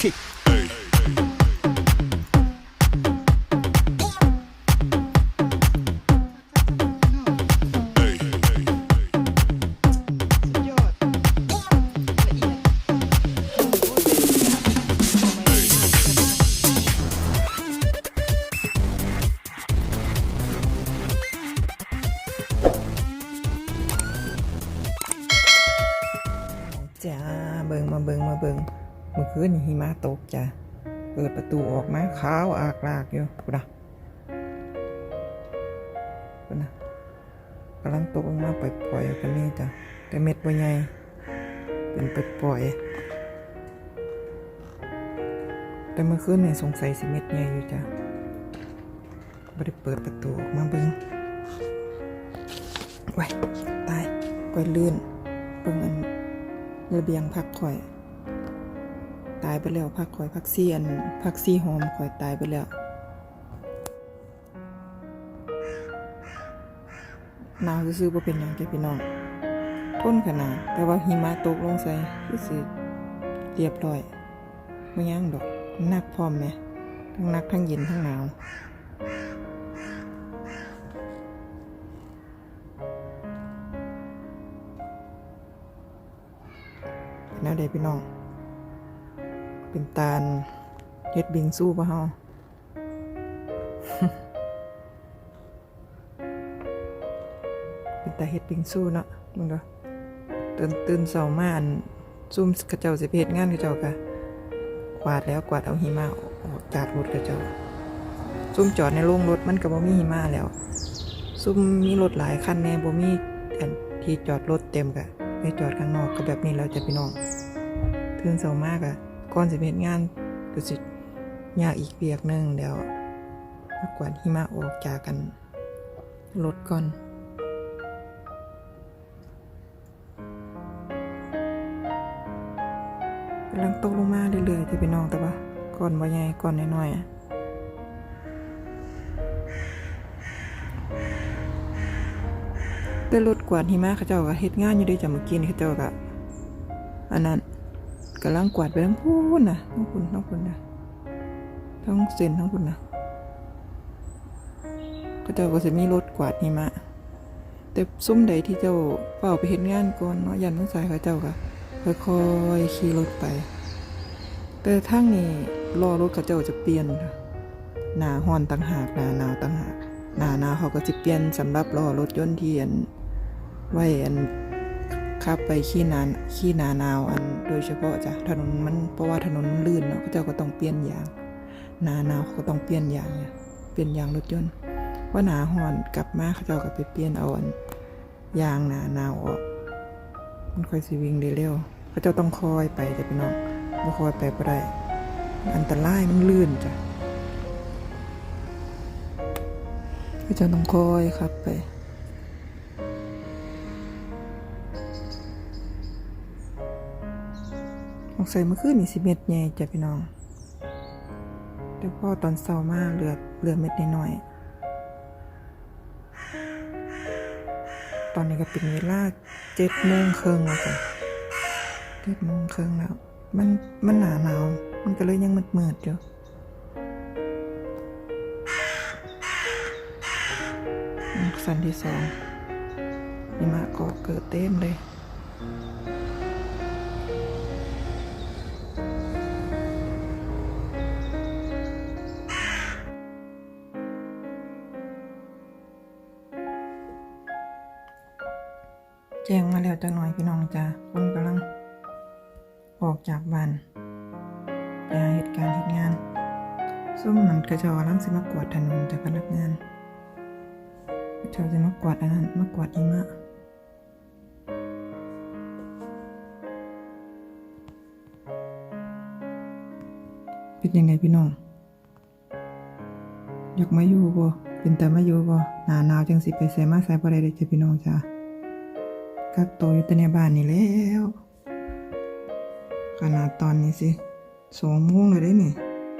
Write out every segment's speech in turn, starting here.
kick. จ้ะเปิดประตูออกมาขาวอากลากอยู่กูนะกูนะกำลังตกลงมาปล่อยๆกันนี่จ้ะแต่เม็ดบ่ใหญ่เป็นปล่อยๆแต่เมื่อคืนเนี่ยสงสัยสิเม็ดใหญ่อยู่จ้ะบ่ได้เปิดประตูออกมาเบิงไว้ตายก้อยลื่นเบิ่งอันระเบียงพักข่อยายไปแล้วพักข่อยพักซี่อันพักซี่หอมข่อยตายไปแล้วหนาวซื่อๆบ่เป็นหยังแกพี่น้องทนขนาดแต่ว่าหิมะตกลงใส่คือสิเรียบร้อยบ่ยังดอกนักพร้อมแหมทั้งนักทั้งเย็นทั้งหนาวแนวใดพี่น้อง เป็นตาลเฮ็ดบิงสู้ปะเฮาเป็นตาเฮ็ดบิงสู้เนาะมึงเด้อตื่นตื่นเช้ามาอันซุ่มกระเจ้าสิเฮ็ดงานกระเจ้ากะกวาดแล้วกวาดเอาหิมะออกจากรถกระเจ้าซุ่มจอดในโรงรถมันก็บ่มีหิมะแล้ว ซุ่มมีรถหลายคันแน่บ่มีอันที่จอดรถเต็มกะไปจอดข้างนอกก็แบบนี้แล้วจะพี่น้องตื่นเช้ามากอะ ก่อนสิไปเฮ็ดงานก็สิยากอีกเวียกหนึงเดี๋ยวกวาดหิมะออกจากกันรถก่อนกำลังตกลงมาเรื่อยๆที่พี่น้องแต่ว่าก่อนบ่ใหญ่ก่อนน้อยๆอะแต่รถกวาดหิมะเขาเจ้าก็เฮ็ดงานอยู่เด้วยจ้ะเมื่อกี้นี่เขาเจ้าก็อันนั้น กำลังกวาดไปทั้งพูนนะทั้งพูนทั้งพูนนะทั้งเส้นทั้งพูนนะเขาเจ้าก็จะมีรถกวาดหิมะ แต่ซุ้มใดที่เจ้าเป่าไปเฮ็ดงานก่อนเนาะยันทั้งสายเขาเจ้าก็ค่อยๆขี่รถไป แต่ทางนี้รอรถเขาเจ้าจะเปลี่ยนหนาฮอนต่างหากหนาหนาวต่างหากหนาหนาวเขาก็จะเปลี่ยนสำหรับรอรถยนต์ที่อันไว้อัน ขับไปขี่นานขี่นาหนาวอันโดยเฉพาะจ้ะถนนมันเพราะว่าถนนมันลื่นเนาะเขาเจ้าก็ต้องเปลี่ยนยางนาหนาวเขาก็ต้องเปลี่ยนยางเนี่ยเปลี่ยนยางรถยนต์ว่าหนาฮ้อนกลับมาเขาเจ้าก็ไปเปลี่ยนเอาอันยางหนาหนาวออก มันค่อยสิวิ่งได้เร็วเขาเจ้าต้องคอยไปจ้ะพี่น้องบ่คอยไปบ่ได้อันตรายมันลื่นจ้ะเขาเจ้าต้องคอยครับไป สงสัยเมื่อคืนนี่สิเม็ดใหญ่จ้ะพี่น้อง แต่พ่อตอนเช้ามากเหลือเหลือเม็ดน้อยๆตอนนี้ก็เป็นเวลาเจ็ดโมงครึ่งแล้วจ้ะเจ็ดโมงครึ่งแล้ว มันมันหนาหนาว มันก็เลยยังมืดมืดอยู่สันที่สองนี่มาก็เกิดเต็มเลย จักหน่อยพี่น้องจ้าคนกำลัง ออกจากบ้านไปหาเหตุการณ์เหตุงานซุ่มมันกระจอลังสิมากวาดถนนจากพนักงานกระจอจะมากวาดอันนั้นมากวาดหิมะเป็นยังไงพี่น้องอยากมาอยู่บ่เป็นแต่มาอยู่บ่หนาหนาวจังสิไปใส่มาใส่บ่ได้เลยจ้ะพี่น้องจ้า กักตัวอยู่แต่ในบ้านนี่แล้วขนาดตอนนี้สิสองโมงเลยได้นี่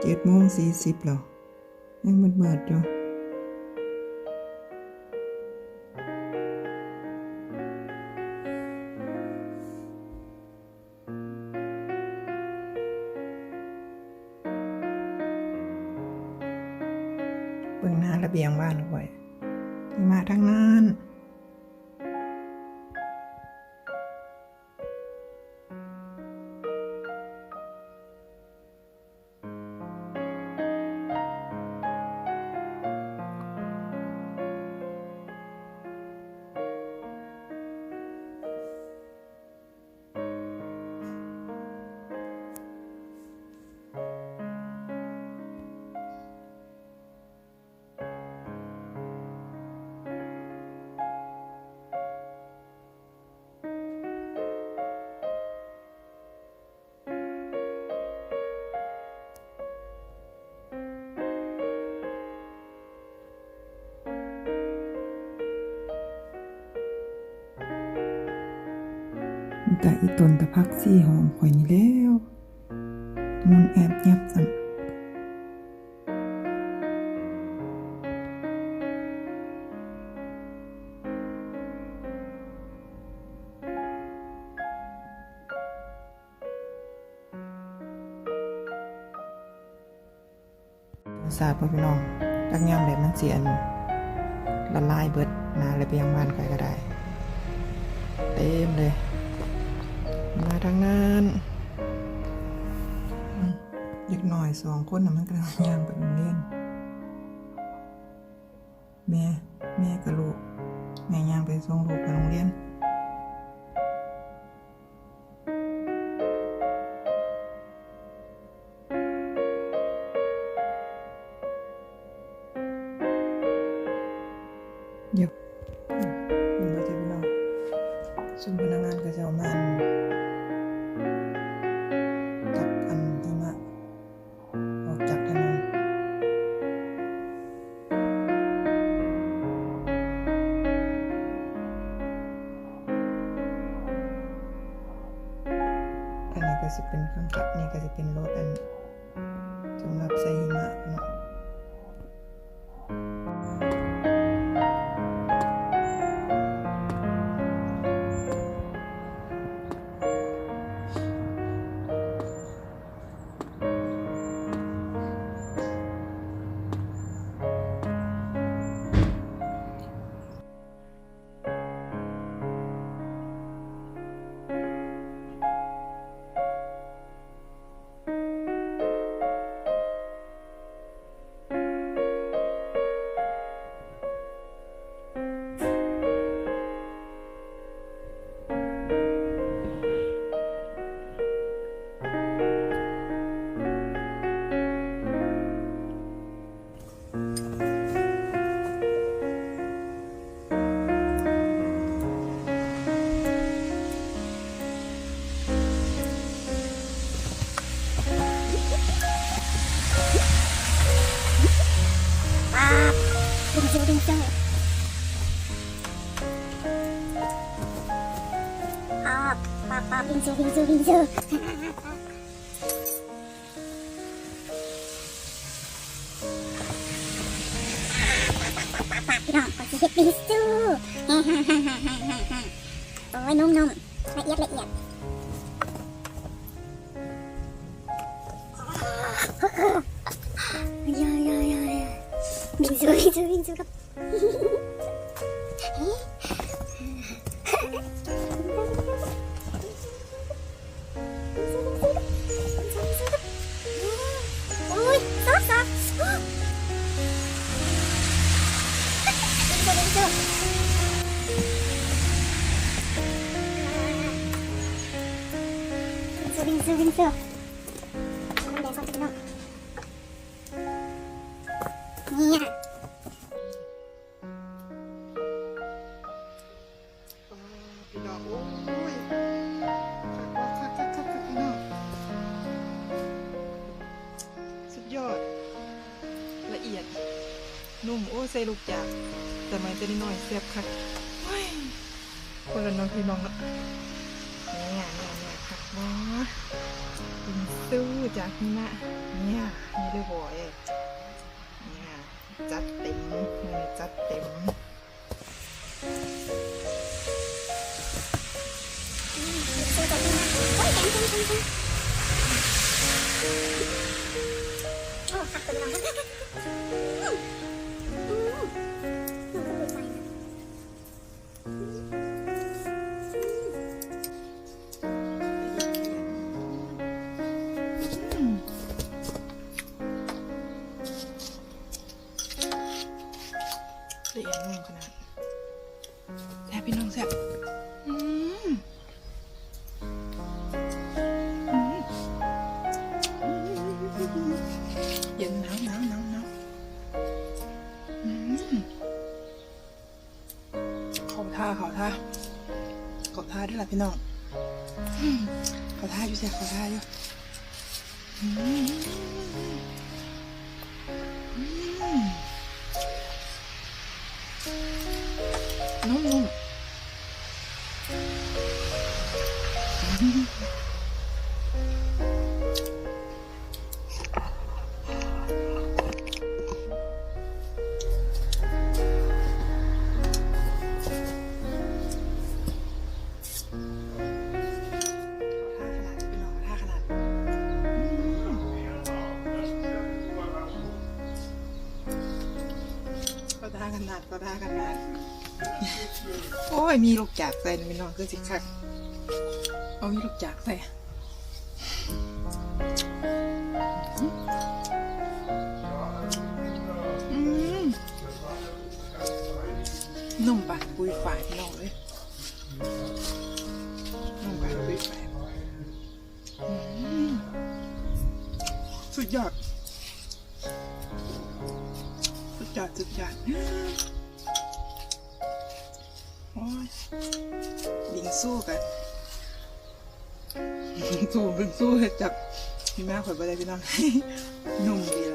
เจ็ดโมงสี่สิบหรอยังมืดมืดอยู่เบื้องหน้าระเบียงบ้านก่อยมาทั้งนั้น แต่อีตนตะพักซี่หอมข่อยนี่แล้วมุนแอบยับซ้ำทราบพี่น้องตักยามแบบมันเสียนละลายเบิดนาระเบียงบ้านข่อยก็ได้ เต็มเลย มาทางนั้นอืมเด็กหน่อยสองคนน่ะมันกำลังย่างไปโรงเรียนแม่แม่กับลูกแม่ย่างไปส่งลูกไปโรงเรียนเดี๋ยวมเห็นบ่เจ้าพี่น้องซึ่งพนักงานก็จะเอามัน โอ้ยนุ่มๆละเอียดละเอียดยายายายาบิงซูบิงซูบิงซูครับ ซูบิงซูบิงซูบิงซูน้ำแดงซอสพี่น้องเนี่ยพี่น้องโอ้ยคักคักคักคักพี่น้องสุดยอด ละเอียด นุ่มโอ้ยใส่ลูกจากแต่ไม่จะนิดหน่อยเสียบคักโอ้ยคนละน้องพี่น้องละ จากหิมะเนี่ยนี่ด้วยบอยเนี่ยจัดเต็มเลยจัดเต็มสู้ากหิมะต็งแข็งแข็อ้ขั 别闹了，嗯，喝它下去先，喝它下去。嗯。 ยมีลูกจากใส่นะพี่นอนคือสิคักเอามีลูกจากใส่นุ่มปะปุยฝาดพี่น้องเลยนุ่มปะปุยฝาดสุดยอดสุดยอดสุดยอด บิงสู้กันสู้บิงสู้จับพี่แม่ข่อยไปได้พี่น้องหนุ่มดี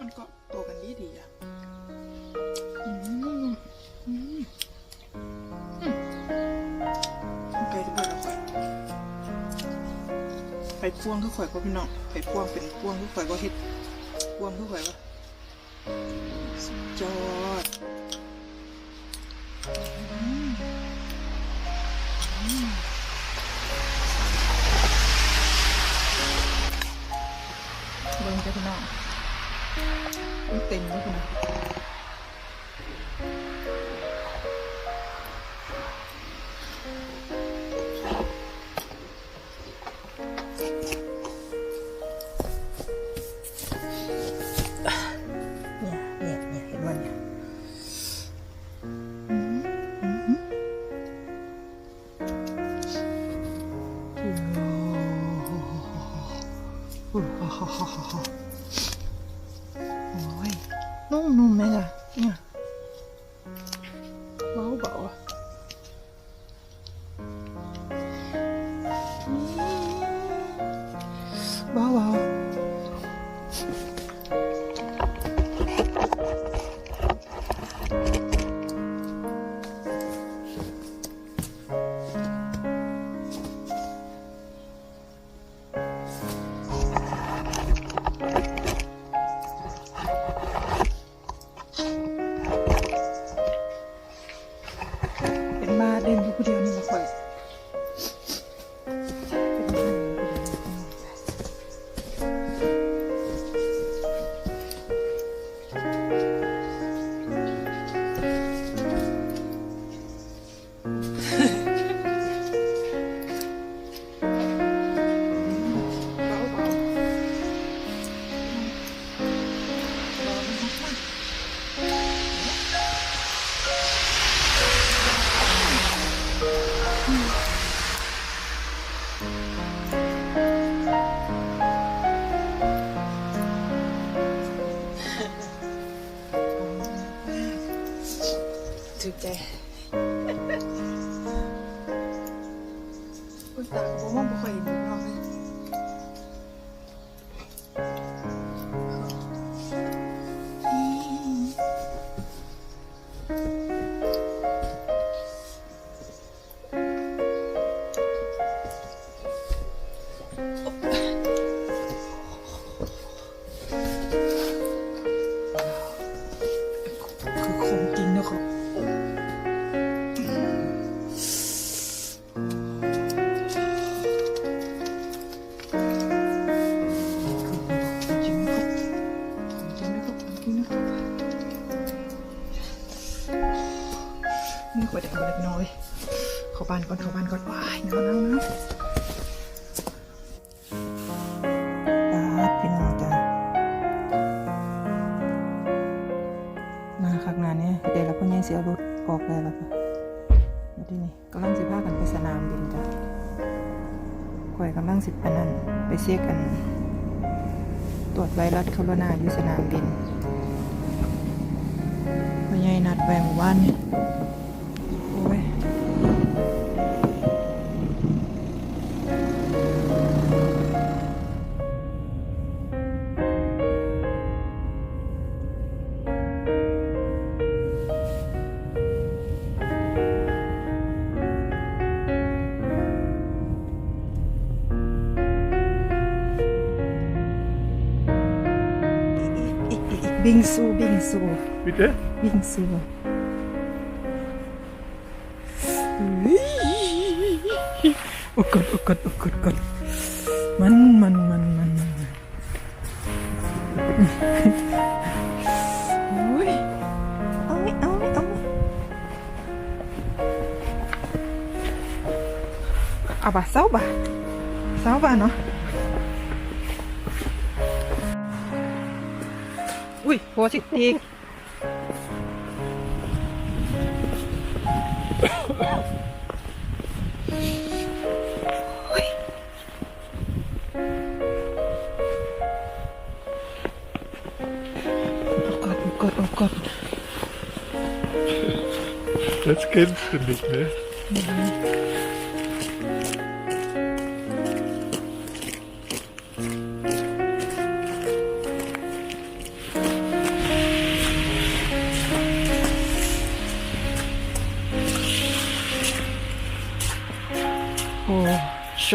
มันก็ตัวกันดีดีอะไก่ทุกนเอาไปไปพ่วงทุกข่อยก็พี่น้องไปพ่วงเป็นพ่วงทุกข่อยก็เฮ็ดพ่วงทุกข่อยว่ 我们不会。 นี่ขวดเด็กเอาเล็กน้อยเข้าบ้านก่อนเข้าบ้านก่อนว้ายหนาวหนาวหนาวปาดพี่น้องจ้ามาข้างหน้าเนี่ยเดี๋ยวเราพ่อใหญ่เสียรถออกแล้วล่ะค่ะมาที่นี่กำลังสิพากันไปสนามบินจ้ะข่อยกำลังสิไปนั่นไปเช็คกัน ตรวจไวรัสโคโรนาอยู่สนามบินพ่อใหญ่นัดแวหมู่บ้านนี่โบิงซูบิงซู Bitte? บิงซูโอ้กดโอ้กดโอ้กดกดมันมันมันมันมันโอ้ยเอาไว้เอาไว้เอาไว้เอาบ่ะเศร้าบ่ะเศร้าบ่ะเนาะ อุ้ยโพสิตีกโอ้ยโอ้กดโอ้กดโอ้กด Das kennst du nicht, ne? โโช